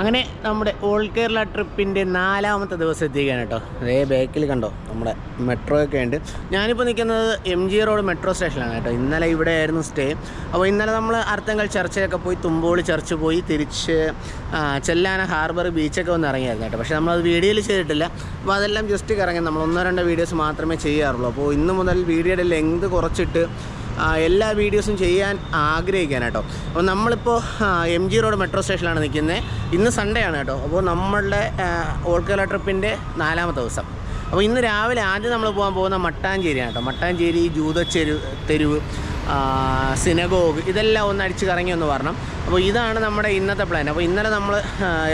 അങ്ങനെ നമ്മുടെ ഓൾ കേരള ട്രിപ്പിന്റെ നാലാമത്തെ ദിവസം എത്തിക്കുകയാണ് കേട്ടോ. അതേ ബാക്കിൽ കണ്ടോ നമ്മുടെ മെട്രോ ഒക്കെ ഉണ്ട്. ഞാനിപ്പോൾ നിൽക്കുന്നത് എം ജി റോഡ് മെട്രോ സ്റ്റേഷനിലാണ് കേട്ടോ. ഇന്നലെ ഇവിടെ ആയിരുന്നു സ്റ്റേ അപ്പോൾ ഇന്നലെ നമ്മൾ അർത്തങ്കൽ ചർച്ചയൊക്കെ പോയി തുമ്പോളി ചർച്ച് പോയി തിരിച്ച് ചെല്ലാന ഹാർബർ ബീച്ചൊക്കെ ഒന്ന് ഇറങ്ങിയായിരുന്നു കേട്ടോ. പക്ഷേ നമ്മളത് വീഡിയോയിൽ ചെയ്തിട്ടില്ല. അപ്പോൾ അതെല്ലാം ജസ്റ്റ് കറങ്ങി നമ്മൾ ഒന്നോ രണ്ടോ വീഡിയോസ് മാത്രമേ ചെയ്യാറുള്ളൂ. അപ്പോൾ ഇന്ന് മുതൽ വീഡിയോയുടെ ലെങ്ത് കുറച്ചിട്ട് എല്ലാ വീഡിയോസും ചെയ്യാൻ ആഗ്രഹിക്കാൻ കേട്ടോ. അപ്പോൾ നമ്മളിപ്പോൾ എം ജി റോഡ് മെട്രോ സ്റ്റേഷനിലാണ് നിൽക്കുന്നത്. ഇന്ന് സൺഡേ ആണ് കേട്ടോ. അപ്പോൾ നമ്മളുടെ ഓൾ കേരള ട്രിപ്പിന്റെ നാലാമത്തെ ദിവസം. അപ്പോൾ ഇന്ന് രാവിലെ ആദ്യം നമ്മൾ പോകാൻ പോകുന്ന മട്ടാഞ്ചേരിയാണ് കേട്ടോ. മട്ടാഞ്ചേരി ജൂതച്ചെരു തെരുവ് സിനഗോഗ് ഇതെല്ലാം ഒന്ന് അടിച്ച് കറങ്ങി ഒന്ന് പറഞ്ഞു അപ്പോൾ ഇതാണ് നമ്മുടെ ഇന്നത്തെ പ്ലാൻ അപ്പോൾ ഇന്നലെ നമ്മൾ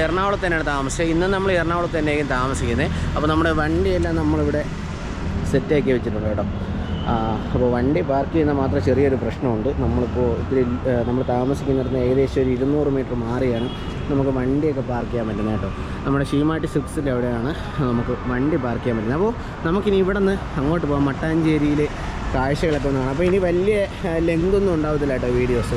എറണാകുളത്ത് തന്നെയാണ് താമസിച്ചത്. ഇന്ന് നമ്മൾ എറണാകുളത്ത് തന്നെയായിരിക്കും താമസിക്കുന്നത്. അപ്പോൾ നമ്മുടെ വണ്ടിയെല്ലാം നമ്മളിവിടെ സെറ്റാക്കി വെച്ചിട്ടുണ്ട് കേട്ടോ. അപ്പോൾ വണ്ടി പാർക്ക് ചെയ്യുന്ന മാത്രം ചെറിയൊരു പ്രശ്നമുണ്ട്. നമ്മളിപ്പോൾ ഇത്തിരി നമ്മൾ താമസിക്കുന്നിടത്ത് ഏകദേശം ഒരു ഇരുന്നൂറ് മീറ്റർ മാറിയാണ് നമുക്ക് വണ്ടിയൊക്കെ പാർക്ക് ചെയ്യാൻ പറ്റുന്നത് കേട്ടോ. നമ്മുടെ ഷീമാട്ടി സിക്സിന്റെ അവിടെയാണ് നമുക്ക് വണ്ടി പാർക്ക് ചെയ്യാൻ പറ്റുന്നത്. അപ്പോൾ നമുക്കിനി ഇവിടെ നിന്ന് അങ്ങോട്ട് പോകാം. മട്ടാഞ്ചേരിയിൽ കാഴ്ചകളൊക്കെ ഒന്ന് കാണാം. അപ്പോൾ ഇനി വലിയ ലെങ്ത് ഒന്നും ഉണ്ടാവത്തില്ല കേട്ടോ വീഡിയോസ്.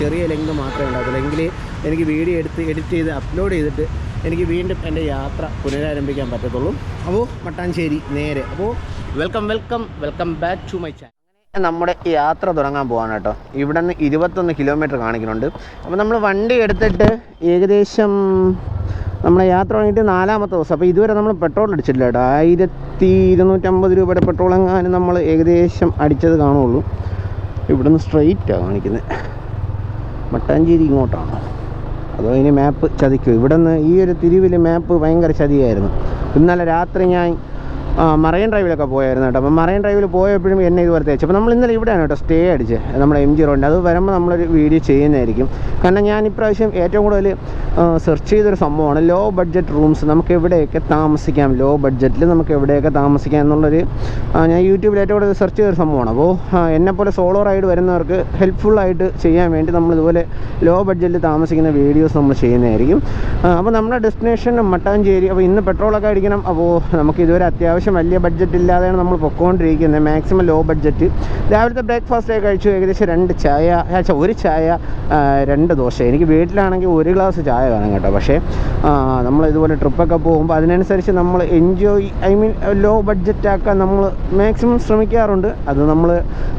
ചെറിയ ലെങ്ത് മാത്രമേ ഉണ്ടാവത്തുള്ളൂ. എങ്കിൽ എനിക്ക് വീഡിയോ എടുത്ത് എഡിറ്റ് ചെയ്ത് അപ്ലോഡ് ചെയ്തിട്ട് എനിക്ക് വീണ്ടും എന്റെ യാത്ര പുനരാരംഭിക്കാൻ പറ്റത്തുള്ളൂ. അപ്പോൾ മട്ടാഞ്ചേരി നേരെ. അപ്പോൾ welcome welcome welcome back to my channel നമ്മുടെ യാത്ര തുടങ്ങാൻ പോവാണ് കേട്ടോ. ഇവിടെ നിന്ന് ഇരുപത്തൊന്ന് കിലോമീറ്റർ കാണിക്കുന്നുണ്ട്. അപ്പോൾ നമ്മൾ വണ്ടി എടുത്തിട്ട് ഏകദേശം നമ്മളെ യാത്ര തുടങ്ങിയിട്ട് നാലാമത്തെ ദിവസം. അപ്പോൾ ഇതുവരെ നമ്മൾ പെട്രോൾ അടിച്ചിട്ടില്ല കേട്ടോ. ആയിരത്തി ഇരുന്നൂറ്റമ്പത് രൂപയുടെ പെട്രോൾ എങ്ങാനും നമ്മൾ ഏകദേശം അടിച്ചത് കാണുള്ളൂ. ഇവിടുന്ന് സ്ട്രെയിറ്റാണ് കാണിക്കുന്നത് മട്ടാഞ്ചേരി ഇങ്ങോട്ടാണ്. അതോ ഇനി മാപ്പ് ചതിക്കും. ഇവിടെ നിന്ന് ഈ ഒരു തിരിവിൽ മാപ്പ് ഭയങ്കര ചതിയായിരുന്നു. ഇന്നലെ രാത്രി ഞാൻ മറൈൻ ഡ്രൈവിലൊക്കെ പോയായിരുന്നു കേട്ടോ. അപ്പോൾ മറൈൻ ഡ്രൈവിൽ പോയപ്പോഴും എന്നെ ഇതുപോലെ അപ്പോൾ നമ്മൾ ഇന്നലെ ഇവിടെയാണ് കേട്ടോ സ്റ്റേ അടിച്ച് നമ്മുടെ എം ജി റോഡിന്റെ. അത് വരുമ്പോൾ നമ്മളൊരു വീഡിയോ ചെയ്യുന്നതായിരിക്കും. കാരണം ഞാൻ ഇപ്രാവശ്യം ഏറ്റവും കൂടുതൽ സെർച്ച് ചെയ്തൊരു സംഭവമാണ് ലോ ബഡ്ജറ്റ് റൂംസ് നമുക്ക് എവിടെയൊക്കെ താമസിക്കാം? ലോ ബഡ്ജറ്റിൽ നമുക്ക് എവിടെയൊക്കെ താമസിക്കാം എന്നുള്ളൊരു ഞാൻ യൂട്യൂബിൽ ഏറ്റവും കൂടുതൽ സെർച്ച് ചെയ്തൊരു സംഭവമാണ്. അപ്പോൾ എന്നെപ്പോലെ സോളോ റൈഡ് വരുന്നവർക്ക് ഹെൽപ്ഫുള്ളായിട്ട് ചെയ്യാൻ വേണ്ടി നമ്മൾ ഇതുപോലെ ലോ ബഡ്ജറ്റിൽ താമസിക്കുന്ന വീഡിയോസ് നമ്മൾ ചെയ്യുന്നതായിരിക്കും. അപ്പോൾ നമ്മുടെ ഡെസ്റ്റിനേഷൻ മട്ടാഞ്ചേരി. അപ്പോൾ ഇന്ന് പെട്രോളൊക്കെ അടിക്കണം. അപ്പോൾ നമുക്ക് ഇതുവരെ അത്യാവശ്യം വലിയ ബഡ്ജറ്റ് ഇല്ലാതെയാണ് നമ്മൾ പൊക്കോണ്ടിരിക്കുന്നത്. മാക്സിമം ലോ ബഡ്ജറ്റ് രാവിലത്തെ ബ്രേക്ക്ഫാസ്റ്റ് ഒക്കെ കഴിച്ചു. ഏകദേശം രണ്ട് ചായ ഏകദേശം ഒരു ചായ രണ്ട് ദോശ. എനിക്ക് വീട്ടിലാണെങ്കിൽ ഒരു ഗ്ലാസ് ചായ വേണം കേട്ടോ. പക്ഷേ നമ്മൾ ഇതുപോലെ ട്രിപ്പൊക്കെ പോകുമ്പോൾ അതിനനുസരിച്ച് നമ്മൾ enjoy I mean low budget ആക്കാൻ നമ്മൾ മാക്സിമം ശ്രമിക്കാറുണ്ട്. അത് നമ്മൾ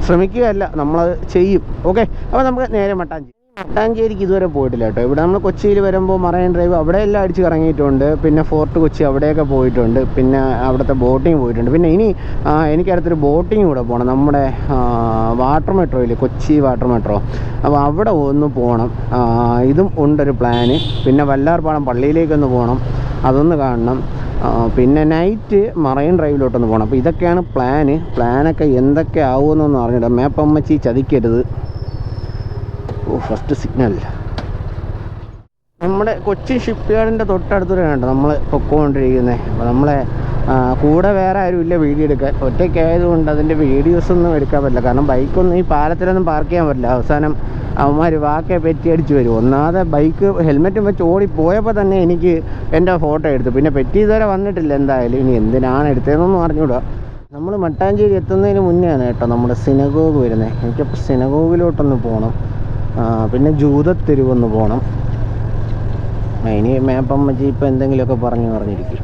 ശ്രമിക്കുകയല്ല നമ്മളത് ചെയ്യും. ഓക്കെ അപ്പോൾ നമുക്ക് നേരെ മട്ടാഞ്ചേരി മട്ടാഞ്ചേരിക്ക് ഇതുവരെ പോയിട്ടില്ല കേട്ടോ. ഇവിടെ നമ്മൾ കൊച്ചിയിൽ വരുമ്പോൾ മറൈൻ ഡ്രൈവ് അവിടെ എല്ലാം അടിച്ച് കറങ്ങിയിട്ടുണ്ട്. പിന്നെ ഫോർട്ട് കൊച്ചി അവിടെയൊക്കെ പോയിട്ടുണ്ട്. പിന്നെ അവിടുത്തെ ബോട്ടിങ് പോയിട്ടുണ്ട്. പിന്നെ ഇനി എനിക്കടുത്തൊരു ബോട്ടിങ് കൂടെ പോകണം നമ്മുടെ വാട്ടർ മെട്രോയിൽ കൊച്ചി വാട്ടർ മെട്രോ. അപ്പോൾ അവിടെ ഒന്ന് പോകണം ഇതും ഉണ്ടൊരു പ്ലാന്. പിന്നെ വല്ലാർപാടം പള്ളിയിലേക്കൊന്ന് പോകണം അതൊന്ന് കാണണം. പിന്നെ നൈറ്റ് മറൈൻ ഡ്രൈവിലോട്ടൊന്ന് പോകണം അപ്പോൾ ഇതൊക്കെയാണ് പ്ലാന്. പ്ലാനൊക്കെ എന്തൊക്കെ ആവുമെന്നൊന്നും അറിഞ്ഞില്ല മേപ്പമ്മച്ചി ചതിക്കരുത്. ഓ ഫസ്റ്റ് സിഗ്നൽ നമ്മുടെ കൊച്ചി ഷിപ്പ് യാർഡിന്റെ തൊട്ടടുത്തൂടെയാണ് കണ്ടോ നമ്മൾ പൊക്കോണ്ടിരിക്കുന്നത് അപ്പോൾ നമ്മളെ കൂടെ വേറെ ആരും ഇല്ല വീഡിയോ എടുക്കാൻ. ഒറ്റയ്ക്കായതുകൊണ്ട് അതിന്റെ വീഡിയോസ് ഒന്നും എടുക്കാൻ പറ്റില്ല. കാരണം ബൈക്കൊന്നും ഈ പാലത്തിലൊന്നും പാർക്ക് ചെയ്യാൻ പറ്റില്ല. അവസാനം അവന്മാർ വാക്കെ പെറ്റി അടിച്ച് വരും. ഒന്നാതെ ബൈക്ക് ഹെൽമെറ്റും വെച്ച് ഓടിപ്പോയപ്പോൾ തന്നെ എനിക്ക് എന്റെ ഫോട്ടോ എടുത്തു. പിന്നെ പെറ്റി ഇതുവരെ വന്നിട്ടില്ല എന്തായാലും. ഇനി എന്തിനാണ് എടുത്തതെന്നൊന്നും അറിഞ്ഞൂടാ. നമ്മൾ മട്ടാഞ്ചേരി എത്തുന്നതിന് മുന്നെയാണ് കേട്ടോ നമ്മുടെ സിനഗോഗ് വരുന്നത് എനിക്കപ്പോൾ സിനഗോഗിലോട്ടൊന്ന് പോകണം പിന്നെ ജൂതത്തെരുവൊന്ന് പോകണം ഇനി മേപ്പമ്മച്ചി ഇപ്പം എന്തെങ്കിലുമൊക്കെ പറഞ്ഞു പറഞ്ഞിരിക്കും.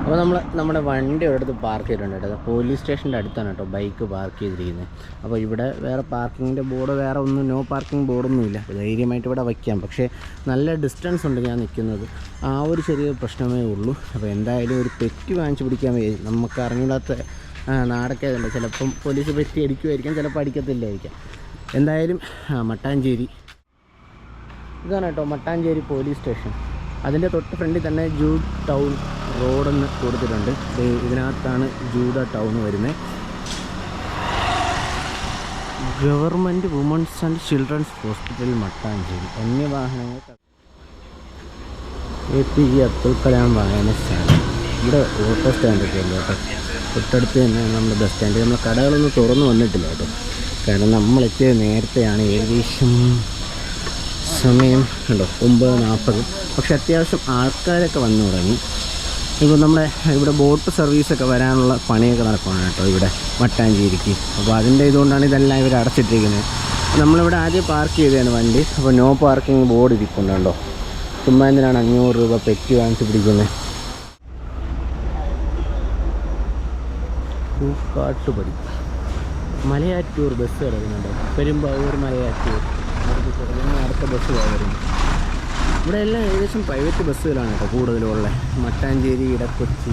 അപ്പോൾ നമ്മൾ നമ്മുടെ വണ്ടി ഒരിടത്ത് പാർക്ക് ചെയ്തിട്ടുണ്ട് കേട്ടോ. പോലീസ് സ്റ്റേഷന്റെ അടുത്താണ് കേട്ടോ ബൈക്ക് പാർക്ക് ചെയ്തിരിക്കുന്നത്. അപ്പോൾ ഇവിടെ വേറെ പാർക്കിങ്ങിന്റെ ബോർഡ് വേറെ ഒന്നും നോ പാർക്കിംഗ് ബോർഡൊന്നുമില്ല ധൈര്യമായിട്ട് ഇവിടെ വയ്ക്കാം. പക്ഷേ നല്ല ഡിസ്റ്റൻസ് ഉണ്ട് ഞാൻ നിൽക്കുന്നത്. ആ ഒരു ചെറിയ പ്രശ്നമേ ഉള്ളൂ. അപ്പോൾ എന്തായാലും ഒരു പെറ്റ് വാങ്ങിച്ചു പിടിക്കാൻ വേണ്ടി നമുക്ക് അറിഞ്ഞൂടാത്ത നാടൊക്കെ ചിലപ്പം പോലീസ് പെറ്റി അടിക്കുമായിരിക്കാം ചിലപ്പോൾ അടിക്കത്തില്ലായിരിക്കാം. എന്തായാലും മട്ടാഞ്ചേരി. ഇതാണ് കേട്ടോ മട്ടാഞ്ചേരി പോലീസ് സ്റ്റേഷൻ. അതിന്റെ തൊട്ട് ഫ്രണ്ടിൽ തന്നെ ജൂഡ് ടൗൺ റോഡെന്ന് കൊടുത്തിട്ടുണ്ട്. ഇതിനകത്താണ് ജൂഡ ടൗൺ വരുന്നത് government women's and children's hospital Mattancherry. അന്യവാഹനങ്ങൾ A P J Abdul Kalam വായനശാല ഇവിടെ ഓട്ടോ സ്റ്റാൻഡൊക്കെ ഉണ്ട് കേട്ടോ. തൊട്ടടുത്ത് തന്നെ നമ്മുടെ ബസ് സ്റ്റാൻഡ്. നമ്മൾ കടകളൊന്നും തുറന്നു വന്നിട്ടില്ല കേട്ടോ. കാരണം നമ്മളെത്തിയത് നേരത്തെയാണ് ഏകദേശം സമയം ഉണ്ടോ ഒമ്പത് നാൽപ്പത്. പക്ഷെ അത്യാവശ്യം ആൾക്കാരൊക്കെ വന്നു തുടങ്ങി. ഇപ്പോൾ നമ്മുടെ ഇവിടെ ബോട്ട് സർവീസൊക്കെ വരാനുള്ള പണിയൊക്കെ നടക്കുകയാണ് കേട്ടോ ഇവിടെ മട്ടാഞ്ചേരിക്ക് അപ്പോൾ അതിന്റെ ഇതുകൊണ്ടാണ് ഇതെല്ലാം ഇവർ അടച്ചിട്ടിരിക്കുന്നത്. നമ്മളിവിടെ ആദ്യം പാർക്ക് ചെയ്തതാണ് വണ്ടി. അപ്പോൾ നോ പാർക്കിംഗ് ബോർഡ് ഇരിക്കുന്നുണ്ടോ ചുമ്മാ എന്തിനാണ് അഞ്ഞൂറ് രൂപ പെറ്റി വാങ്ങിച്ച് പിടിക്കുന്നത്? കാട്ടുപടി മലയാറ്റൂർ ബസ് കിടക്കുന്നുണ്ട് പെരുമ്പാവൂർ മലയാറ്റൂർ. അടുത്ത് ബസ് വരുന്നു ഇവിടെ എല്ലാം ഏകദേശം പ്രൈവറ്റ് ബസ്സുകളാണ് കേട്ടോ കൂടുതലും ഉള്ളത് മട്ടാഞ്ചേരി ഇടക്കൊച്ചി.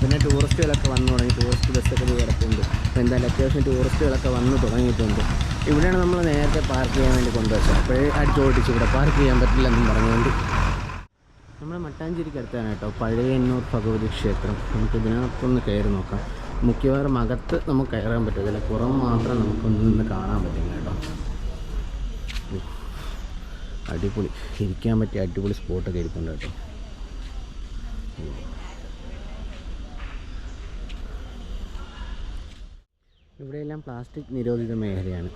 പിന്നെ ടൂറിസ്റ്റുകളൊക്കെ വന്നു തുടങ്ങി. ടൂറിസ്റ്റ് ബസ്സൊക്കെ കിടക്കുന്നുണ്ട് അപ്പോൾ എന്തായാലും അത്യാവശ്യം ടൂറിസ്റ്റുകളൊക്കെ വന്ന് തുടങ്ങിയിട്ടുണ്ട്. ഇവിടെയാണ് നമ്മൾ നേരത്തെ പാർക്ക് ചെയ്യാൻ വേണ്ടി കൊണ്ടുവച്ചത്. അപ്പോഴേ അടിച്ചോടിച്ച് ഇവിടെ പാർക്ക് ചെയ്യാൻ പറ്റില്ല എന്നും പറഞ്ഞുകൊണ്ട്. നമ്മൾ മട്ടാഞ്ചേരിക്ക് അടുത്താണ് കേട്ടോ പഴയന്നൂർ ഭഗവതി ക്ഷേത്രം. നമുക്ക് ഇതിനകത്തൊന്ന് കയറി നോക്കാം. മിക്കവാറും അകത്ത് നമുക്ക് കയറാൻ പറ്റും പറ്റത്തില്ല പുറം മാത്രം നമുക്കൊന്ന് നിന്ന് കാണാൻ പറ്റില്ല കേട്ടോ. അടിപൊളി. ഇരിക്കാൻ പറ്റിയ അടിപൊളി സ്പോട്ടൊക്കെ ഇരിപ്പുണ്ട് കേട്ടോ. ഇവിടെയെല്ലാം പ്ലാസ്റ്റിക് നിരോധിത മേഖലയാണ്.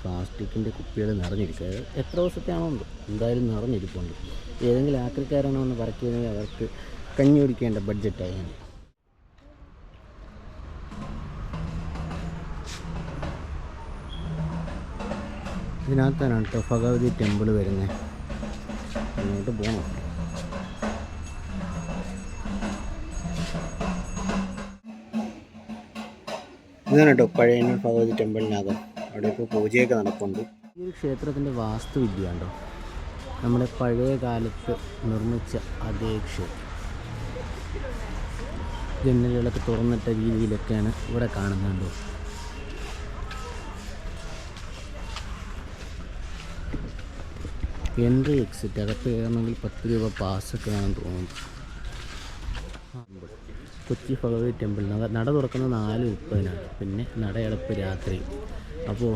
പ്ലാസ്റ്റിക്കിന്റെ കുപ്പികൾ നിറഞ്ഞിരിക്കുക. എത്ര ദിവസത്തെയാണോ എന്തായാലും നിറഞ്ഞിരിപ്പുണ്ട്. ഏതെങ്കിലും ആക്രിക്കാരാണോ എന്ന് പറക്കിയതെങ്കിൽ അവർക്ക് കഞ്ഞി കുടിക്കേണ്ട ബഡ്ജറ്റായാണ് ഇതിനകത്താണ് കേട്ടോ ഭഗവതി ടെമ്പിൾ വരുന്നത് അങ്ങോട്ട് പോകണം ഇതാണ് കേട്ടോ പഴയന്നൂർ ഭഗവതി ടെമ്പിളിനകം അവിടെ ഇപ്പോൾ പൂജയൊക്കെ നടക്കുന്നുണ്ട് ഈ ഒരു ക്ഷേത്രത്തിന്റെ വാസ്തുവിദ്യ ഉണ്ടോ നമ്മുടെ പഴയ കാലത്ത് നിർമ്മിച്ച അതേ ക്ഷേത്രം. ജനലുകളൊക്കെ തുറന്നിട്ട രീതിയിലൊക്കെയാണ് ഇവിടെ കാണുന്നുണ്ടോ എൻട്രി എക്സിറ്റ് അകത്ത് കയറണമെങ്കിൽ പത്ത് രൂപ പാസ്സൊക്കെ വേണം തോന്നുന്നു. കൊച്ചി ഭഗവതി ടെമ്പിൾ നട തുറക്കുന്നത് നാല് മുപ്പതിനാണ്. പിന്നെ നടയടപ്പ് രാത്രി. അപ്പോൾ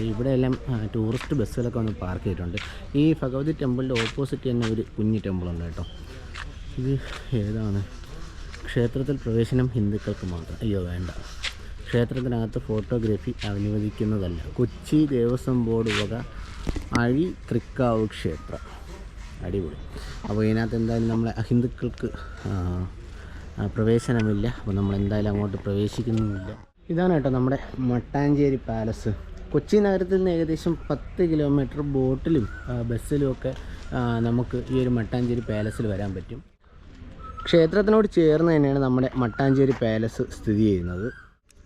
ഇവിടെയെല്ലാം എല്ലാം ടൂറിസ്റ്റ് ബസ്സുകളൊക്കെ വന്ന് പാർക്ക് ചെയ്തിട്ടുണ്ട്. ഈ ഭഗവതി ടെമ്പിളിന്റെ ഓപ്പോസിറ്റ് തന്നെ ഒരു കുഞ്ഞു ടെമ്പിളുണ്ട് കേട്ടോ. ഇത് ഏതാണ്? ക്ഷേത്രത്തിൽ പ്രവേശനം ഹിന്ദുക്കൾക്ക് മാത്രം. അയ്യോ വേണ്ട. ക്ഷേത്രത്തിനകത്ത് ഫോട്ടോഗ്രാഫി അനുവദിക്കുന്നതല്ല. കൊച്ചി ദേവസ്വം ബോർഡ് വക അഴി തൃക്കാവ് ക്ഷേത്രം. അടിപൊളി. അപ്പോൾ ഇതിനകത്ത് എന്തായാലും നമ്മളെ അഹിന്ദുക്കൾക്ക് പ്രവേശനമില്ല. അപ്പോൾ നമ്മൾ എന്തായാലും അങ്ങോട്ട് പ്രവേശിക്കുന്നുമില്ല. ഇതാണ് കേട്ടോ നമ്മുടെ മട്ടാഞ്ചേരി പാലസ്. കൊച്ചി നഗരത്തിൽ നിന്ന് ഏകദേശം പത്ത് കിലോമീറ്റർ ബോട്ടിലും ബസ്സിലുമൊക്കെ നമുക്ക് ഈ ഒരു മട്ടാഞ്ചേരി പാലസിൽ വരാൻ പറ്റും. ക്ഷേത്രത്തിനോട് ചേർന്ന് തന്നെയാണ് നമ്മുടെ മട്ടാഞ്ചേരി പാലസ് സ്ഥിതി ചെയ്യുന്നത്.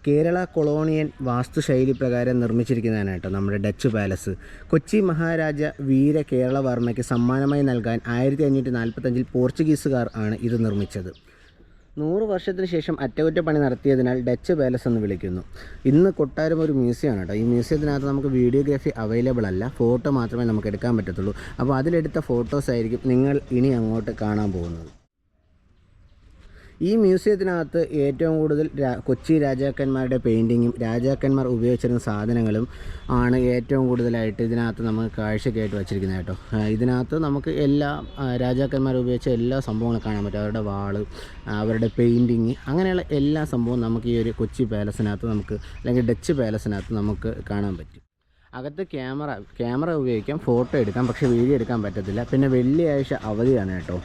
കേരള കൊളോണിയൻ വാസ്തുശൈലി പ്രകാരം നിർമ്മിച്ചിരിക്കുന്നതാണ് കേട്ടോ നമ്മുടെ ഡച്ച് പാലസ്. കൊച്ചി മഹാരാജ വീര കേരളവർമ്മയ്ക്ക് സമ്മാനമായി നൽകാൻ ആയിരത്തി അഞ്ഞൂറ്റി നാൽപ്പത്തഞ്ചിൽ പോർച്ചുഗീസുകാർ ആണ് ഇത് നിർമ്മിച്ചത്. നൂറ് വർഷത്തിന് ശേഷം അറ്റകുറ്റപ്പണി നടത്തിയതിനാൽ ഡച്ച് പാലസ് എന്ന് വിളിക്കുന്നു. ഇന്ന് കൊട്ടാരം ഒരു മ്യൂസിയമാണ് കേട്ടോ. ഈ മ്യൂസിയത്തിനകത്ത് നമുക്ക് വീഡിയോഗ്രാഫി അവൈലബിൾ അല്ല. ഫോട്ടോ മാത്രമേ നമുക്ക് എടുക്കാൻ പറ്റത്തുള്ളൂ. അപ്പോൾ അതിലെടുത്ത ഫോട്ടോസ് ആയിരിക്കും നിങ്ങൾ ഇനി അങ്ങോട്ട് കാണാൻ പോകുന്നത്. ഈ മ്യൂസിയത്തിനകത്ത് ഏറ്റവും കൂടുതൽ കൊച്ചി രാജാക്കന്മാരുടെ പെയിന്റിങ്ങും രാജാക്കന്മാർ ഉപയോഗിച്ചിരുന്ന സാധനങ്ങളും ആണ് ഏറ്റവും കൂടുതലായിട്ട് ഇതിനകത്ത് നമുക്ക് കാഴ്ചയ്ക്കായിട്ട് വച്ചിരിക്കുന്നത് കേട്ടോ. ഇതിനകത്ത് നമുക്ക് എല്ലാ രാജാക്കന്മാർ ഉപയോഗിച്ച എല്ലാ സംഭവങ്ങളും കാണാൻ പറ്റും. അവരുടെ വാൾ അവരുടെ പെയിന്റിങ് അങ്ങനെയുള്ള എല്ലാ സംഭവവും നമുക്ക് ഈ ഒരു കൊച്ചി പാലസിനകത്ത് നമുക്ക് അല്ലെങ്കിൽ ഡച്ച് പാലസിനകത്ത് നമുക്ക് കാണാൻ പറ്റും. അകത്ത് ക്യാമറ ക്യാമറ ഉപയോഗിക്കാം ഫോട്ടോ എടുക്കാം പക്ഷേ വീഡിയോ എടുക്കാൻ പറ്റത്തില്ല. പിന്നെ വെള്ളിയാഴ്ച അവധിയാണ് കേട്ടോ.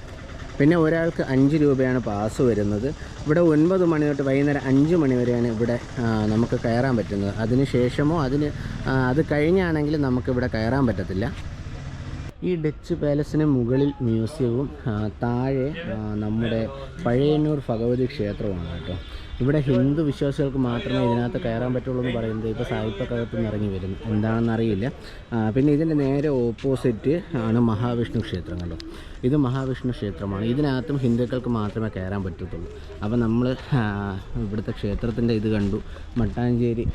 പിന്നെ ഒരാൾക്ക് അഞ്ച് രൂപയാണ് പാസ് വരുന്നത്. ഇവിടെ ഒൻപത് മണി തൊട്ട് വൈകുന്നേരം അഞ്ച് മണി വരെയാണ് ഇവിടെ നമുക്ക് കയറാൻ പറ്റുന്നത്. അതിന് ശേഷമോ അതിന് അത് കഴിഞ്ഞാണെങ്കിൽ നമുക്കിവിടെ കയറാൻ പറ്റത്തില്ല. ഈ ഡച്ച് പാലസിന് മുകളിൽ മ്യൂസിയവും താഴെ നമ്മുടെ പഴയന്നൂർ ഭഗവതി ക്ഷേത്രവുമാണ് കേട്ടോ. ഇവിടെ ഹിന്ദു വിശ്വാസികൾക്ക് മാത്രമേ ഇതിനകത്ത് കയറാൻ പറ്റുള്ളൂ എന്ന് പറയുന്നത് ഇപ്പോൾ സായിപ്പക്കകത്ത് നിന്ന് ഇറങ്ങി വരുന്നു. എന്താണെന്നറിയില്ല പിന്നെ ഇതിന്റെ നേരെ ഓപ്പോസിറ്റ് ആണ് മഹാവിഷ്ണു ക്ഷേത്രം കണ്ടോ. ഇത് മഹാവിഷ്ണു ക്ഷേത്രമാണ്. ഇതിനകത്തും ഹിന്ദുക്കൾക്ക് മാത്രമേ കയറാൻ പറ്റത്തുള്ളൂ. അപ്പോൾ നമ്മൾ ഇവിടുത്തെ ക്ഷേത്രത്തിന്റെ ഇത് കണ്ടു. മട്ടാഞ്ചേരി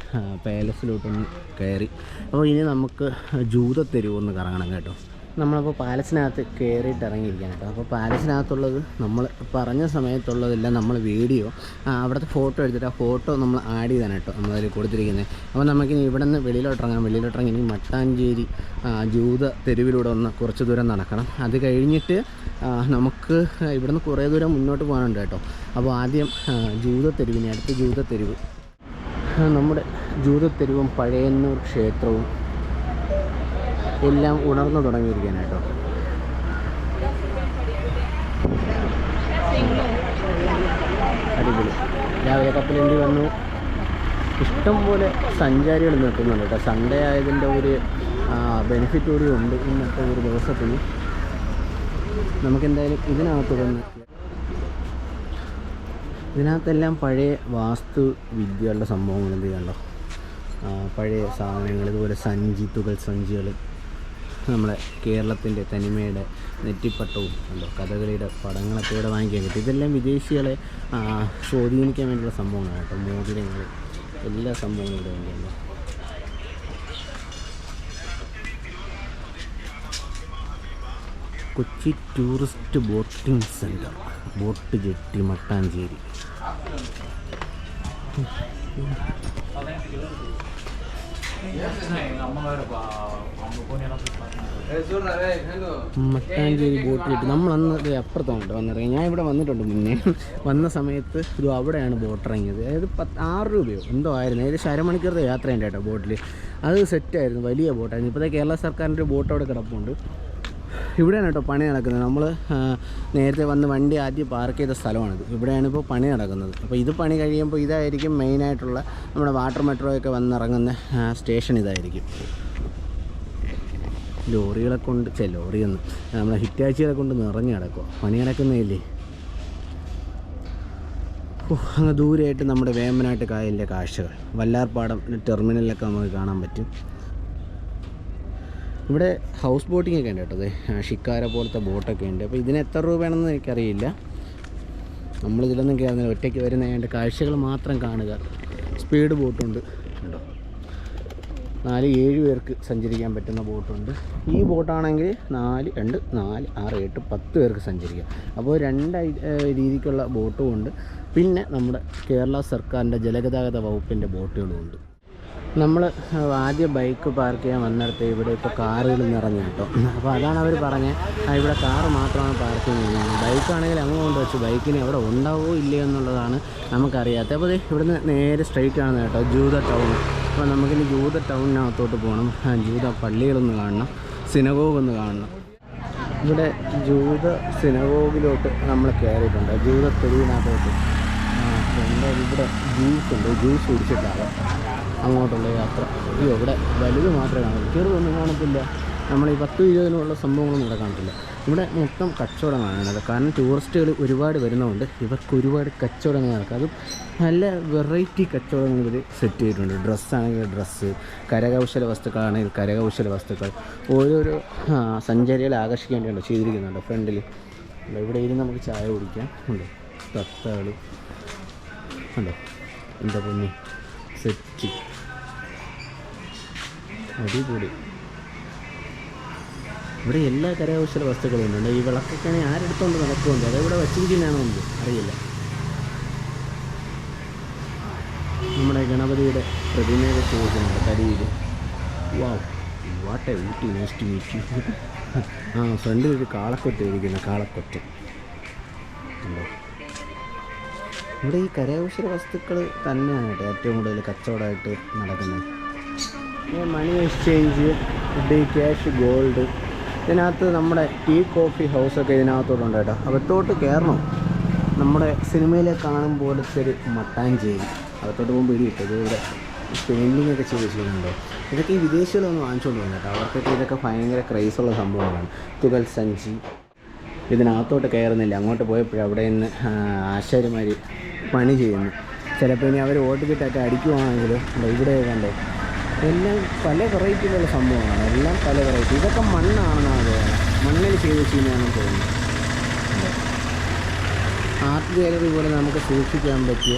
പാലസിലോട്ടൊന്ന് കയറി. അപ്പോൾ ഇനി നമുക്ക് ജൂത ഒന്ന് കറങ്ങണം കേട്ടോ. നമ്മളപ്പോൾ പാലസിനകത്ത് കയറിയിട്ട് ഇറങ്ങിയിരിക്കുകയാണ് കേട്ടോ. അപ്പോൾ പാലസിനകത്തുള്ളത് നമ്മൾ പറഞ്ഞ സമയത്തുള്ളതെല്ലാം നമ്മൾ വീഡിയോ അവിടുത്തെ ഫോട്ടോ എടുത്തിട്ട് ആ ഫോട്ടോ നമ്മൾ ആഡ് ചെയ്താണ് കേട്ടോ നമ്മളതിൽ കൊടുത്തിരിക്കുന്നത്. അപ്പോൾ നമുക്കിനി ഇവിടെ നിന്ന് വെളിയിലോട്ട് ഇറങ്ങാം വെളിയിലോട്ട് ഇറങ്ങി ഇനി മട്ടാഞ്ചേരി ജൂത തെരുവിലൂടെ ഒന്ന് കുറച്ച് ദൂരം നടക്കണം. അത് കഴിഞ്ഞിട്ട് നമുക്ക് ഇവിടുന്ന് കുറേ ദൂരം മുന്നോട്ട് പോകാനുണ്ട് കേട്ടോ. അപ്പോൾ ആദ്യം ജൂത തെരുവിനെ അടുത്ത് ജൂത തെരുവ്. നമ്മുടെ ജൂതത്തെരുവും പഴയന്നൂർ ക്ഷേത്രവും എല്ലാം ഉണർന്നു തുടങ്ങിയിരിക്കുകയാണ് കേട്ടോ. അടിപൊളി. രാവിലെ കപ്പലണ്ടി വന്നു? ഇഷ്ടം പോലെ സഞ്ചാരികൾ നിൽക്കുന്നുണ്ട് കേട്ടോ. സൺഡേ ആയതിന്റെ ഒരു ബെനിഫിറ്റ് കൂടി ഉണ്ട് ഇന്നത്തെ ഒരു ദിവസത്തിന്. നമുക്കെന്തായാലും ഇതിനകത്ത് തന്നെ ഇതിനകത്തെല്ലാം പഴയ വാസ്തു വിദ്യകളുടെ സംഭവങ്ങൾ എന്ത് ചെയ്യണ്ടോ പഴയ സാധനങ്ങൾ ഇതുപോലെ സഞ്ചി തുകൽ സഞ്ചികൾ നമ്മളെ കേരളത്തിന്റെ തനിമയുടെ നെറ്റിപ്പട്ടവും ഉണ്ടോ കഥകളിയുടെ പടങ്ങളൊക്കെ ഇവിടെ വാങ്ങിക്കാൻ കിട്ടും. ഇതെല്ലാം വിദേശികളെ സ്വാധീനിക്കാൻ വേണ്ടിയുള്ള സംഭവമാണ് കേട്ടോ. മോതിരങ്ങൾ എല്ലാ സംഭവങ്ങളും ഇവിടെ വേണ്ടിയുണ്ട് Kochi tourist boating centre boat jetty Mattancherry. Mattancherry boat jetty നമ്മൾ അന്ന് ഇത് വന്നിറങ്ങി. ഞാൻ ഇവിടെ വന്നിട്ടുണ്ട് മുന്നേ. വന്ന സമയത്ത് ഇത് അവിടെയാണ് ബോട്ട് ഇറങ്ങിയത്. അതായത് പത്ത് ആറ് രൂപയോ എന്തോ ആയിരുന്നു. ഏകദേശം അരമണിക്കൂറത്തെ യാത്രയുണ്ട് കേട്ടോ ബോട്ടിൽ അത് സെറ്റായിരുന്നു വലിയ ബോട്ടായിരുന്നു ഇപ്പോഴത്തെ കേരള സർക്കാരിന്റെ ഒരു ബോട്ട് അവിടെ കിടപ്പുണ്ട്. ഇവിടെയാണ് കേട്ടോ പണി നടക്കുന്നത്. നമ്മൾ നേരത്തെ വന്ന് വണ്ടി ആദ്യം പാർക്ക് ചെയ്ത സ്ഥലമാണിത്. ഇവിടെയാണ് ഇപ്പോൾ പണി നടക്കുന്നത്. അപ്പോൾ ഇത് പണി കഴിയുമ്പോൾ ഇതായിരിക്കും മെയിനായിട്ടുള്ള നമ്മുടെ വാട്ടർ മെട്രോ ഒക്കെ വന്നിറങ്ങുന്ന സ്റ്റേഷൻ ഇതായിരിക്കും. ലോറികളെ കൊണ്ട് ചെ ലോറിയൊന്നും നമ്മളെ ഹിറ്റാച്ചികളെ കൊണ്ട് നിറഞ്ഞു കിടക്കുക പണി കിടക്കുന്നതില്ലേ അങ്ങ് ദൂരെയായിട്ട് നമ്മുടെ വേമ്പനാട്ട് കായലിന്റെ കാഴ്ചകൾ. വല്ലാർപാടം ടെർമിനലിലൊക്കെ നമുക്ക് കാണാൻ പറ്റും. ഇവിടെ ഹൗസ് ബോട്ടിംഗ് ഒക്കെ ഉണ്ട് കേട്ടോ അതെ ഷിക്കാര പോലത്തെ ബോട്ടൊക്കെ ഉണ്ട്. അപ്പോൾ ഇതിന് എത്ര രൂപയാണെന്ന് എനിക്കറിയില്ല. നമ്മളിതിലൊന്നും കയറുന്നില്ല. ഒറ്റയ്ക്ക് വരുന്ന അതിന്റെ കാഴ്ചകൾ മാത്രം കാണുക. സ്പീഡ് ബോട്ടുണ്ട് കേട്ടോ നാല് ഏഴ് പേർക്ക് സഞ്ചരിക്കാൻ പറ്റുന്ന ബോട്ടുണ്ട് ഈ ബോട്ടാണെങ്കിൽ നാല് രണ്ട് നാല് ആറ് എട്ട് പത്ത് പേർക്ക് സഞ്ചരിക്കാം. അപ്പോൾ രണ്ട് രീതിക്കുള്ള ബോട്ടും ഉണ്ട്. പിന്നെ നമ്മുടെ കേരള സർക്കാരിന്റെ ജലഗതാഗത വകുപ്പിന്റെ ബോട്ടുകളും ഉണ്ട്. നമ്മൾ ആദ്യം ബൈക്ക് പാർക്ക് ചെയ്യാൻ വന്നിടത്ത് ഇവിടെ ഇപ്പോൾ കാറുകൾ നിറഞ്ഞു കേട്ടോ. അപ്പോൾ അതാണ് അവർ പറഞ്ഞത്. ഇവിടെ കാറ് മാത്രമാണ് പാർക്ക് ചെയ്യുന്നത്. ബൈക്കാണെങ്കിൽ അങ്ങ് കൊണ്ട് വെച്ച് ബൈക്കിന് എവിടെ ഉണ്ടാവോ ഇല്ലയോ എന്നുള്ളതാണ് നമുക്കറിയാത്തത്. അപ്പോൾ ഇവിടുന്ന് നേരെ സ്ട്രൈറ്റ് ആണ് കേട്ടോ ജൂത ടൗൺ. അപ്പോൾ നമുക്കിനി ജൂത ടൗണിനകത്തോട്ട് പോകണം. ജൂത പള്ളികളൊന്ന് കാണണം സിനഗോഗ് ഒന്ന് കാണണം. ഇവിടെ ജൂത സിനഗോഗിലോട്ട് നമ്മൾ കയറിയിട്ടുണ്ട്. ജൂത തെരുവിനകത്തോട്ട്. ഇവിടെ ജ്യൂസ് ഉണ്ട്. ജ്യൂസ് കുടിച്ചിട്ടാണ് അങ്ങോട്ടുള്ള യാത്ര. അയ്യോ ഇവിടെ വലുത് മാത്രമേ കാണുള്ളൂ ചെറുതൊന്നും കാണത്തില്ല. നമ്മൾ ഈ പത്ത് ഇരുപതിനുള്ള സംഭവങ്ങളൊന്നും ഇവിടെ കാണത്തില്ല. ഇവിടെ മൊത്തം കച്ചവടം കാണുന്നത് കാരണം ടൂറിസ്റ്റുകൾ ഒരുപാട് വരുന്നതുകൊണ്ട് ഇവർക്ക് ഒരുപാട് കച്ചവടങ്ങൾ നടക്കും. അതും നല്ല വെറൈറ്റി കച്ചവടങ്ങൾ ഇവർ സെറ്റ് ചെയ്തിട്ടുണ്ട്. ഡ്രസ്സാണെങ്കിൽ ഡ്രസ്സ് കരകൗശല വസ്തുക്കളാണെങ്കിൽ കരകൗശല വസ്തുക്കൾ ഓരോരോ സഞ്ചാരികളെ ആകർഷിക്കാൻ വേണ്ടിയുണ്ട് ചെയ്തിരിക്കുന്നുണ്ട്. ഫ്രണ്ടിൽ ഇവിടെ ഇരുന്ന് നമുക്ക് ചായ കുടിക്കാം. ഉണ്ട്? തത്തകൾ ഉണ്ടോ? എന്താ പൊന്നി? സെറ്റ്. അടിപൊളി. ഇവിടെ എല്ലാ കരകൗശല വസ്തുക്കളും ഉണ്ട്. ഈ വിളക്കൊക്കെ ആണെങ്കിൽ ആരെടുത്തോണ്ട് നടക്കുന്നുണ്ട് അതെവിടെ വച്ചിരിക്കുന്നതാണോ ഉണ്ട് അറിയില്ല. നമ്മുടെ ഗണപതിയുടെ പ്രതിമയൊക്കെ ചോദിക്കുന്നുണ്ട് കരിയിൽ വാവ് വാട്ടെ ഊട്ടി നെക്സ്റ്റ് മീറ്റ് ആ ഫ്രണ്ടിൽ ഒരു കാളക്കൊറ്റ ഇരിക്കുന്ന കാളക്കൊറ്റ ഇവിടെ ഈ കരകൗശല വസ്തുക്കൾ തന്നെയാണ് കേട്ടോ ഏറ്റവും കൂടുതൽ കച്ചവടമായിട്ട് നടക്കുന്നത്. മണി എക്സ്ചേഞ്ച് ഡി ക്യാഷ് ഗോൾഡ് ഇതിനകത്ത് നമ്മുടെ ടീ കോഫി ഹൗസൊക്കെ ഇതിനകത്തോട്ടുണ്ട് കേട്ടോ. അകത്തോട്ട് കയറണം നമ്മുടെ സിനിമയിലെ കാണും പോലത്തെ ഒരു മട്ടാഞ്ചേരി. അകത്തോട്ട് പോകുമ്പോൾ ഇടി കിട്ടും ഇവിടെ പെയിന്റിംഗ് ഒക്കെ ചെയ്ത് ചെയ്യുന്നുണ്ടോ ഇതൊക്കെ ഈ വിദേശികളൊന്നും വാങ്ങിച്ചുകൊണ്ട് പോകുന്നത് കേട്ടോ. അവർക്കൊക്കെ ഇതൊക്കെ ഭയങ്കര ക്രൈസുള്ള സംഭവങ്ങളാണ്. തുകൽ സഞ്ചി. ഇതിനകത്തോട്ട് കയറുന്നില്ല. അങ്ങോട്ട് പോയപ്പോഴും അവിടെ നിന്ന് ആശാരിമാർ പണി ചെയ്യുന്നു. ചിലപ്പോൾ ഇനി അവർ വോട്ട് കിട്ടൊക്കെ അടിക്കുവാണെങ്കിൽ ഇവിടെ കണ്ടേ? എല്ലാം പല വെറൈറ്റിയിലുള്ള സംഭവമാണ് എല്ലാം പല വെറൈറ്റി. ഇതൊക്കെ മണ്ണാണെന്നാണ് തോന്നുന്നത്. മണ്ണിൽ ചെയ്ത് ചെയ്യുന്നതാണെന്ന് തോന്നുന്നു. ആർട്ട് ഗാലറി പോലെ നമുക്ക് സൂക്ഷിക്കാൻ പറ്റിയ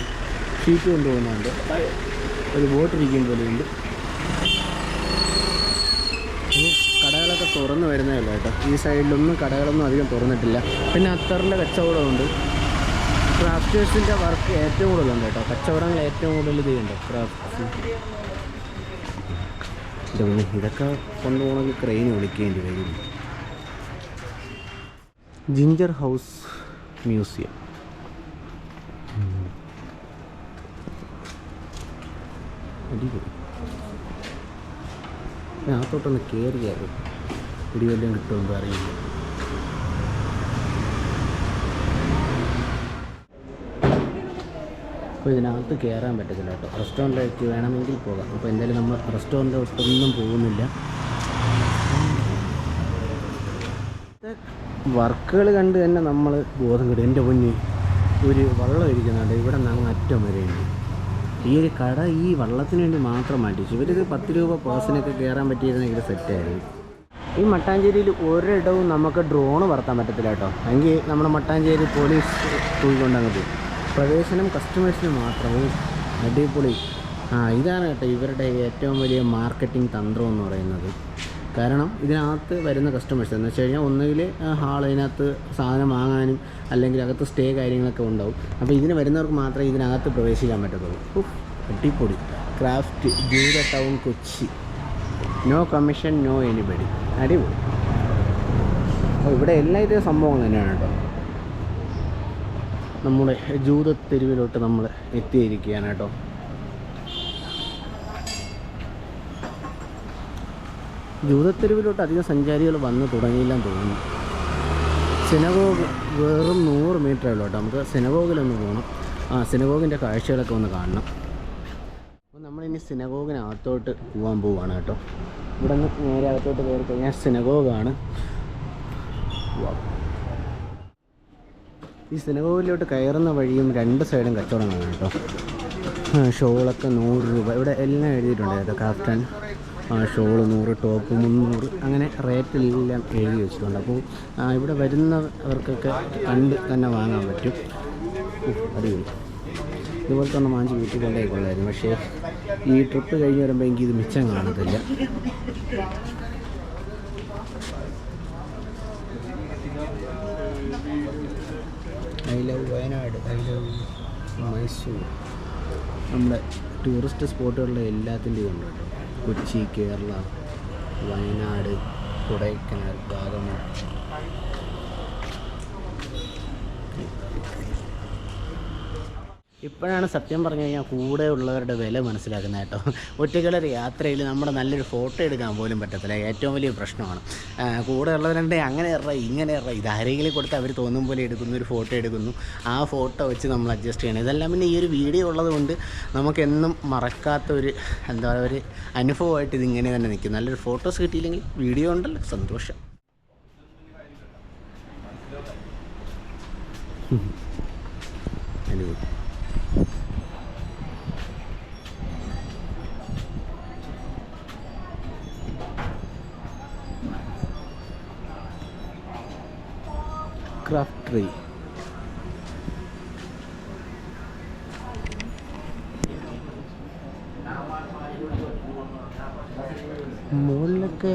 ഷീറ്റ് കൊണ്ടുപോകുന്നുണ്ട്. ഒരു ബോട്ട് ഇരിക്കുന്ന പോലെയുണ്ട് തുറന്നു വരുന്നേ ഉള്ളൂ കേട്ടോ? ഈ സൈഡിലൊന്നും കടകളൊന്നും അധികം തുറന്നിട്ടില്ല. പിന്നെ അത്തറിന്റെ കച്ചവടമുണ്ട്. ക്രാഫ്റ്റേഴ്സിന്റെ വർക്ക് ഏറ്റവും കൂടുതലുണ്ട് കേട്ടോ. കച്ചവടങ്ങൾ ഏറ്റവും കൂടുതൽ ഇതുണ്ട് ക്രാഫ്റ്റ് ഇതൊക്കെ കൊണ്ടുപോകണമെങ്കിൽ ക്രെയിൻ വിളിക്കേണ്ടി വരും. ജിഞ്ചർ ഹൗസ് മ്യൂസിയം അടിപൊളി. അകത്തോട്ടൊന്ന് കയറിയായിരുന്നു ഇടിവെല്ലാം കിട്ടുമെന്ന് അറിയില്ല. അപ്പോൾ ഇതിനകത്ത് കയറാൻ പറ്റത്തില്ല കേട്ടോ. റെസ്റ്റോറന്റിലേക്ക് വേണമെങ്കിൽ പോകാം. അപ്പോൾ എന്തായാലും നമ്മൾ റെസ്റ്റോറന്റ് ഒട്ടൊന്നും പോകുന്നില്ല. വർക്കുകൾ കണ്ട് തന്നെ നമ്മൾ ബോധം കിട്ടും. എന്റെ പൊന്നി ഒരു വള്ളം ഇരിക്കുന്നുണ്ട്. ഇവിടെ നിന്ന് അങ്ങ് അറ്റം വരെയുണ്ട് ഈ ഒരു കട ഈ വള്ളത്തിന് വേണ്ടി മാത്രം മാറ്റിച്ചു ഇവരിത് പത്ത് രൂപ പേഴ്സണൊക്കെ കയറാൻ പറ്റിയിരുന്നെങ്കിൽ സെറ്റായിരുന്നു ഈ മട്ടാഞ്ചേരിയിൽ ഒരിടവും നമുക്ക് ഡ്രോണ് പറത്താൻ പറ്റത്തില്ല കേട്ടോ. എങ്കിൽ നമ്മുടെ മട്ടാഞ്ചേരി പോലീസ് തൂക്കിക്കൊണ്ടങ്ങ് പോയി പ്രവേശനം കസ്റ്റമേഴ്സിന് മാത്രമേ അടിപൊളി ആ ഇതാണ് കേട്ടോ ഇവരുടെ ഏറ്റവും വലിയ മാർക്കറ്റിംഗ് തന്ത്രം എന്ന് പറയുന്നത്. കാരണം ഇതിനകത്ത് വരുന്ന കസ്റ്റമേഴ്സ് എന്ന് വെച്ച് കഴിഞ്ഞാൽ ഒന്നുകിൽ ഹാൾ അതിനകത്ത് സാധനം വാങ്ങാനും അല്ലെങ്കിൽ അകത്ത് സ്റ്റേ കാര്യങ്ങളൊക്കെ ഉണ്ടാവും. അപ്പോൾ ഇതിന് വരുന്നവർക്ക് മാത്രമേ ഇതിനകത്ത് പ്രവേശിക്കാൻ പറ്റത്തുള്ളൂ. അടിപൊളി. ക്രാഫ്റ്റ് ജൂത town Kochi. No commission no anybody അടിപൊളി. അപ്പോൾ ഇവിടെ എല്ലാ ഇതേ സംഭവങ്ങൾ തന്നെയാണ് കേട്ടോ. നമ്മുടെ ജൂത തെരുവിലോട്ട് നമ്മൾ എത്തിയിരിക്കുകയാണ് കേട്ടോ. ജൂതത്തെരുവിലോട്ട് അധികം സഞ്ചാരികൾ വന്ന് തുടങ്ങിയില്ലെന്ന് തോന്നുന്നു. സിനഗോഗ് വെറും നൂറ് മീറ്റർ ഉള്ളൂ നമുക്ക് സിനഗോഗിലൊന്ന് പോകണം ആ സിനഗോഗിന്റെ കാഴ്ചകളൊക്കെ ഒന്ന് കാണണം. അപ്പോൾ നമ്മളിനി സിനഗോഗിനകത്തോട്ട് പോകാൻ പോവുകയാണ് കേട്ടോ. ഇവിടെ നിന്ന് നേരെ അകത്തോട്ട് കയറി കഴിഞ്ഞാൽ സിനഗോഗാണ്. ഈ സിനഗോഗിലോട്ട് കയറുന്ന വഴിയും രണ്ട് സൈഡും കച്ചവടങ്ങളാണ് കേട്ടോ. ഷോളൊക്കെ നൂറ് രൂപ. ഇവിടെ എല്ലാം എഴുതിയിട്ടുണ്ട് കേട്ടോ കാഫ്റ്റൻ ഷോൾ നൂറ് ടോപ്പ് മുന്നൂറ് അങ്ങനെ റേറ്റെല്ലാം എഴുതി വെച്ചിട്ടുണ്ട്. അപ്പോൾ ഇവിടെ വരുന്നവർക്കൊക്കെ കണ്ട് തന്നെ വാങ്ങാൻ പറ്റും. അടിപൊളി. ഇതുപോലത്തെ തന്നെ വാങ്ങിച്ച് വീട്ടിൽ കൊണ്ടേ കൊള്ളായിരുന്നു പക്ഷേ ഈ ട്രിപ്പ് കഴിഞ്ഞ് വരുമ്പോൾ എനിക്ക് ഇത് മിച്ചം കാണത്തില്ല. I love Wayanad I love Mysore. നമ്മുടെ ടൂറിസ്റ്റ് സ്പോട്ടുകളിലെ എല്ലാത്തിന്റെയും ഉണ്ട് കേട്ടോ. കൊച്ചി കേരള വയനാട് കൊടൈക്കനാൽ വാഗമൺ. ഇപ്പോഴാണ് സത്യം പറഞ്ഞു കഴിഞ്ഞാൽ കൂടെ ഉള്ളവരുടെ വില മനസ്സിലാക്കുന്നത് കേട്ടോ. ഒറ്റയ്ക്കുള്ളൊരു യാത്രയിൽ നമ്മുടെ നല്ലൊരു ഫോട്ടോ എടുക്കാൻ പോലും പറ്റത്തില്ല. ഏറ്റവും വലിയ പ്രശ്നമാണ്. കൂടെ ഉള്ളവരുണ്ടെങ്കിൽ അങ്ങനെ ഇറ ഇങ്ങനെ ഇറ. ഇതാരെങ്കിലും കൊടുത്ത് അവർ തോന്നും പോലെ എടുക്കുന്നു ഒരു ഫോട്ടോ എടുക്കുന്നു. ആ ഫോട്ടോ വെച്ച് നമ്മൾ അഡ്ജസ്റ്റ് ചെയ്യണം. ഇതെല്ലാം പിന്നെ ഈ ഒരു വീഡിയോ ഉള്ളതുകൊണ്ട് നമുക്കെന്നും മറക്കാത്ത ഒരു എന്താ പറയുക ഒരു അനുഭവമായിട്ട് ഇതിങ്ങനെ തന്നെ നിൽക്കും. നല്ലൊരു ഫോട്ടോസ് കിട്ടിയില്ലെങ്കിൽ വീഡിയോ ഉണ്ടല്ലോ. സന്തോഷം. അടിപൊളി ക്രാഫ്റ്റ് ട്രീ മുകളിലൊക്കെ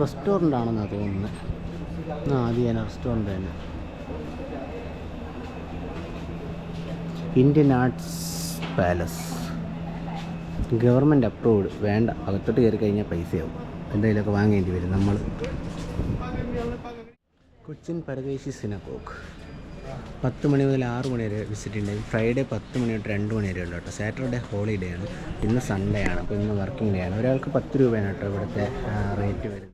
റെസ്റ്റോറന്റ് ആണെന്നാണ് തോന്നുന്നത് ആ അത് റെസ്റ്റോറന്റ് തന്നെ. Indian arts palace government approved വേണ്ട അകത്തോട്ട് കയറി കഴിഞ്ഞാൽ പൈസയാവും. എന്തെങ്കിലുമൊക്കെ വാങ്ങേണ്ടി വരും നമ്മൾ കൊച്ചിൻ പരദേശി സിനഗോഗ്. പത്ത് മണി മുതൽ ആറ് മണി വരെ വിസിറ്റ് ഉണ്ടായി ഫ്രൈഡേ പത്ത് മണി തൊട്ട് രണ്ട് മണി വരെ ഉണ്ട് കേട്ടോ. സാറ്റർഡേ ഹോളിഡേ ആണ്. ഇന്ന് സൺഡേ ആണ്. അപ്പോൾ ഇന്ന് വർക്കിംഗ് ഡേ ആണ്. ഒരാൾക്ക് പത്ത് രൂപയാണ് കേട്ടോ ഇവിടുത്തെ റേറ്റ് വരുന്നത്.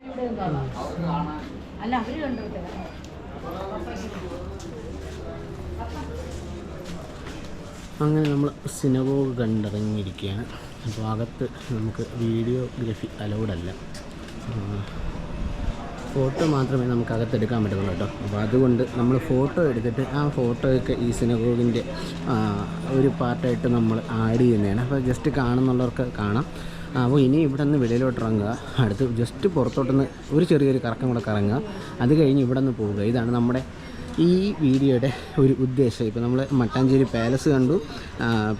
അങ്ങനെ നമ്മൾ സിനഗോഗ് കണ്ടിറങ്ങിയിരിക്കുകയാണ്. അപ്പോൾ അകത്ത് നമുക്ക് വീഡിയോഗ്രഫി അലൗഡല്ല ഫോട്ടോ മാത്രമേ നമുക്ക് അകത്തെടുക്കാൻ പറ്റുള്ളൂ കേട്ടോ. അപ്പോൾ അതുകൊണ്ട് നമ്മൾ ഫോട്ടോ എടുത്തിട്ട് ആ ഫോട്ടോയൊക്കെ ഈ സിനഗോഗിന്റെ ഒരു പാർട്ടായിട്ട് നമ്മൾ ആഡ് ചെയ്യുന്നതാണ്. അപ്പോൾ ജസ്റ്റ് കാണുന്നുള്ളവർക്ക് കാണാം. അപ്പോൾ ഇനി ഇവിടെ നിന്ന് വെളിയിലോട്ട് ഇറങ്ങുക. അടുത്ത് ജസ്റ്റ് പുറത്തോട്ടുനിന്ന് ഒരു ചെറിയൊരു കറക്കം കൂടെ കറങ്ങുക. അത് കഴിഞ്ഞ് ഇവിടെ നിന്ന് പോവുക. ഇതാണ് നമ്മുടെ ഈ വീഡിയോയുടെ ഒരു ഉദ്ദേശം. ഇപ്പോൾ നമ്മൾ മട്ടാഞ്ചേരി പാലസ് കണ്ടു.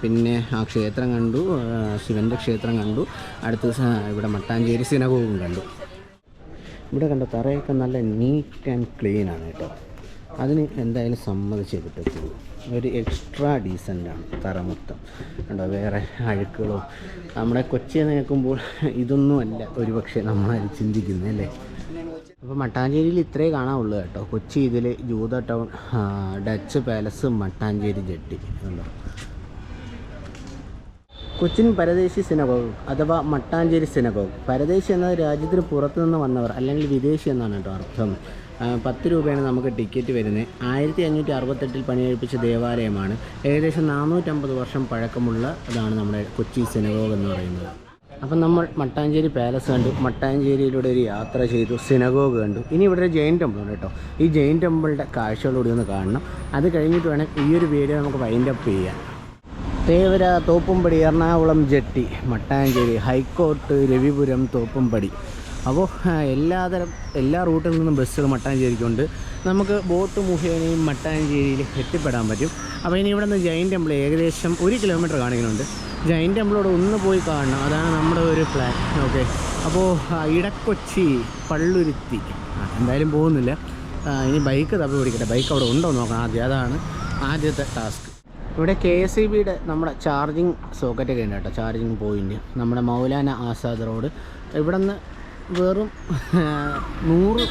പിന്നെ ആ ക്ഷേത്രം കണ്ടു. ശിവന്റെ ക്ഷേത്രം കണ്ടു. അടുത്ത ഇവിടെ മട്ടാഞ്ചേരി സിനഗോഗും കണ്ടു. ഇവിടെ കണ്ട തറയൊക്കെ നല്ല നീറ്റ് ആൻഡ് ക്ലീൻ ആണ് കേട്ടോ. അതിന് എന്തായാലും സമ്മതിച്ചേ കിട്ടത്തുള്ളൂ. ഒരു എക്സ്ട്രാ ഡീസന്റാണ് തറ മൊത്തം. കണ്ടോ വേറെ അഴുക്കുകളോ. നമ്മുടെ കൊച്ചിയെ നിൽക്കുമ്പോൾ ഇതൊന്നും അല്ല ഒരുപക്ഷെ നമ്മളത് ചിന്തിക്കുന്നത് അല്ലേ? അപ്പോൾ മട്ടാഞ്ചേരിയിൽ ഇത്രേ കാണാവുള്ളൂ കേട്ടോ. കൊച്ചി ഇതിൽ ജൂത town Dutch palace Mattancherry jetty. കണ്ടോ? കൊച്ചിൻ പരദേശി സിനഗോഗ് അഥവാ മട്ടാഞ്ചേരി സിനഗോഗ്. പരദേശി എന്നത് രാജ്യത്തിന് പുറത്തുനിന്ന് വന്നവർ അല്ലെങ്കിൽ വിദേശി എന്നാണ് കേട്ടോ അർത്ഥം. പത്ത് രൂപയാണ് നമുക്ക് ടിക്കറ്റ് വരുന്നത്. ആയിരത്തി അഞ്ഞൂറ്റി അറുപത്തെട്ടിൽ പണികഴിപ്പിച്ച ദേവാലയമാണ്. ഏകദേശം നാനൂറ്റമ്പത് വർഷം പഴക്കമുള്ള ഇതാണ് നമ്മുടെ കൊച്ചി സിനഗോഗ് എന്ന് പറയുന്നത്. അപ്പം നമ്മൾ മട്ടാഞ്ചേരി പാലസ് കണ്ടു. മട്ടാഞ്ചേരിയിലൂടെ ഒരു യാത്ര ചെയ്തു. സിനഗോഗ് കണ്ടു. ഇനി ഇവിടെ ഒരു ജെയിൻ ടെമ്പിൾ ഉണ്ട് കേട്ടോ. ഈ ജെയിൻ ടെമ്പിളിന്റെ കാഴ്ചകളോടി ഒന്ന് കാണണം. അത് കഴിഞ്ഞിട്ട് വേണം ഈ ഒരു വീഡിയോ നമുക്ക് വൈൻഡപ്പ് ചെയ്യാൻ. Thevara Thoppumpady Ernakulam jetty Mattancherry high court Ravipuram Thoppumpady. അപ്പോൾ എല്ലാതരം എല്ലാ റൂട്ടിൽ നിന്നും ബസ്സുകൾ മട്ടാഞ്ചേരിക്കുണ്ട്. നമുക്ക് ബോട്ട് മുഖേനയും മട്ടാഞ്ചേരിയിൽ എത്തിപ്പെടാൻ പറ്റും. അപ്പോൾ ഇനി ഇവിടെ നിന്ന് ജൈൻ ടെമ്പിൾ ഏകദേശം ഒരു കിലോമീറ്റർ കാണിക്കുന്നുണ്ട്. ജൈൻ ടെമ്പിളോട് ഒന്ന് പോയി കാണണം. അതാണ് നമ്മുടെ ഒരു പ്ലാൻ ഓക്കെ അപ്പോൾ ഇടക്കൊച്ചി പള്ളുരുത്തി. എന്തായാലും പോകുന്നില്ല. ഇനി ബൈക്ക് തപ്പി പിടിക്കട്ടെ. ബൈക്ക് അവിടെ ഉണ്ടോ നോക്കണം ആദ്യം. അതാണ് ആദ്യത്തെ ടാസ്ക് ഇവിടെ കെ എസ് ഇ ബിയുടെ നമ്മുടെ ചാർജിങ് സോക്കറ്റൊക്കെ ഉണ്ട് കേട്ടോ ചാർജിങ് പോയിന്റ് നമ്മുടെ മൗലാന ആസാദ് റോഡ്. ഇവിടെ നിന്ന് വെറും നൂറ്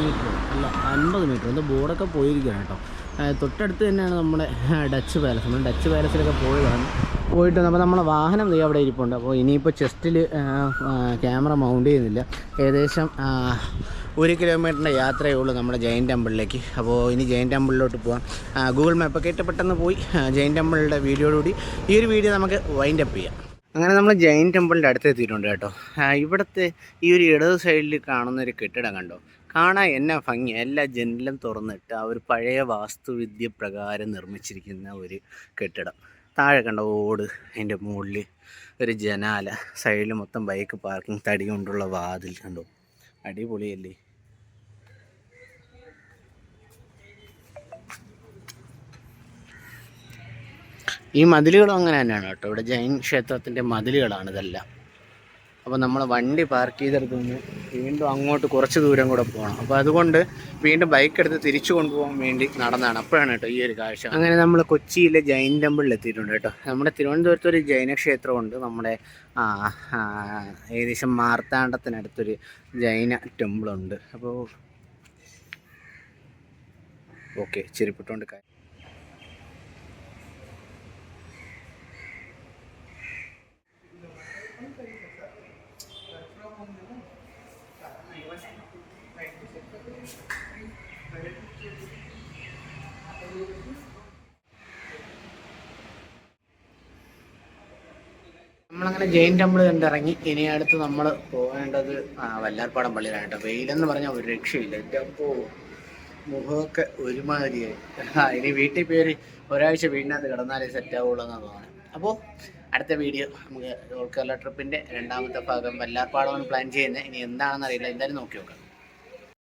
മീറ്റർ അല്ല അൻപത് മീറ്റർ എന്താ ബോർഡൊക്കെ പോയിരിക്കുകയാണ് കേട്ടോ. തൊട്ടടുത്ത് തന്നെയാണ് നമ്മുടെ ഡച്ച് പാലസ് നമ്മൾ ഡച്ച് പാലസിലൊക്കെ പോയതാണ്. പോയിട്ട് അപ്പോൾ നമ്മളെ വാഹനം നീ അവിടെ ഇരിപ്പുണ്ട്. അപ്പോൾ ഇനിയിപ്പോൾ ചെസ്റ്റിൽ ക്യാമറ മൗണ്ട് ചെയ്യുന്നില്ല. ഏകദേശം ഒരു കിലോമീറ്ററിന്റെ യാത്രയേ ഉള്ളൂ നമ്മുടെ ജൈൻ ടെമ്പിളിലേക്ക്. അപ്പോൾ ഇനി ജൈൻ ടെമ്പിളിലോട്ട് പോകാം ഗൂഗിൾ മാപ്പൊക്കെ ഇട്ട് പെട്ടെന്ന് പോയി. ജയിൻ ടെമ്പിളിന്റെ വീഡിയോയോടുകൂടി ഈ ഒരു വീഡിയോ നമുക്ക് വൈൻഡ് അപ്പ് ചെയ്യാം. അങ്ങനെ നമ്മൾ ജൈൻ ടെമ്പിളിന്റെ അടുത്ത് എത്തിയിട്ടുണ്ട് കേട്ടോ ഇവിടുത്തെ ഈ ഒരു ഇടത് സൈഡിൽ കാണുന്ന ഒരു കെട്ടിടം കണ്ടോ? കാണാൻ എന്നാ ഭംഗി. എല്ലാ ജനലും തുറന്നിട്ട് ആ ഒരു പഴയ വാസ്തുവിദ്യ പ്രകാരം നിർമ്മിച്ചിരിക്കുന്ന ഒരു കെട്ടിടം. താഴെ കണ്ട ഓട് അതിന്റെ മുകളിൽ ഒരു ജനാല. സൈഡിൽ മൊത്തം ബൈക്ക് പാർക്കിംഗ് തടി കൊണ്ടുള്ള വാതിൽ കണ്ടോ? അടിപൊളിയല്ലേ? ഈ മതിലുകളും അങ്ങനെ തന്നെയാണ് കേട്ടോ. ഇവിടെ ജൈൻ ക്ഷേത്രത്തിന്റെ മതിലുകളാണ് ഇതെല്ലാം. അപ്പോൾ നമ്മൾ വണ്ടി പാർക്ക് ചെയ്തെടുത്ത് നിന്ന് വീണ്ടും അങ്ങോട്ട് കുറച്ച് ദൂരം കൂടെ പോകണം അപ്പോൾ അതുകൊണ്ട് വീണ്ടും ബൈക്ക് എടുത്ത് തിരിച്ചു കൊണ്ടുപോകാൻ വേണ്ടി നടന്നതാണ്. അപ്പോഴാണ് കേട്ടോ ഈ ഒരു കാഴ്ച. അങ്ങനെ നമ്മൾ കൊച്ചിയിലെ ജൈൻ ടെമ്പിളിൽ എത്തിയിട്ടുണ്ട് കേട്ടോ. നമ്മുടെ തിരുവനന്തപുരത്ത് ഒരു ജൈന ക്ഷേത്രമുണ്ട് നമ്മുടെ ഏകദേശം മാർത്താണ്ഡത്തിനടുത്തൊരു ജൈന ടെമ്പിളുണ്ട് അപ്പോൾ ഓക്കെ ചെരുപ്പിട്ടുകൊണ്ട് കാര്യം നമ്മളങ്ങനെ ജെയിൻ ടെമ്പിൾ കണ്ടിറങ്ങി. ഇനി അടുത്ത് നമ്മൾ പോകേണ്ടത് ആ, വല്ലാർപ്പാടം പള്ളിയിലാണ് കേട്ടോ. വെയിലെന്ന് പറഞ്ഞാൽ ഒരു രക്ഷയില്ല. എന്റെ മുഖമൊക്കെ ഒരുമാതിരിയായി. ഇനി വീട്ടിൽ പേര് ഒരാഴ്ച വീടിനകത്ത് കിടന്നാലേ സെറ്റ് ആവുള്ളൂ എന്നാണ് തോന്നുന്നത് അപ്പോൾ അടുത്ത വീഡിയോ നമുക്ക് ഓൾക്കേരള കേരള ട്രിപ്പിന്റെ രണ്ടാമത്തെ ഭാഗം വല്ലാർപ്പാടമാണ് പ്ലാൻ ചെയ്യുന്നത്. ഇനി എന്താണെന്ന് അറിയില്ല എന്തായാലും നോക്കി നോക്കാം.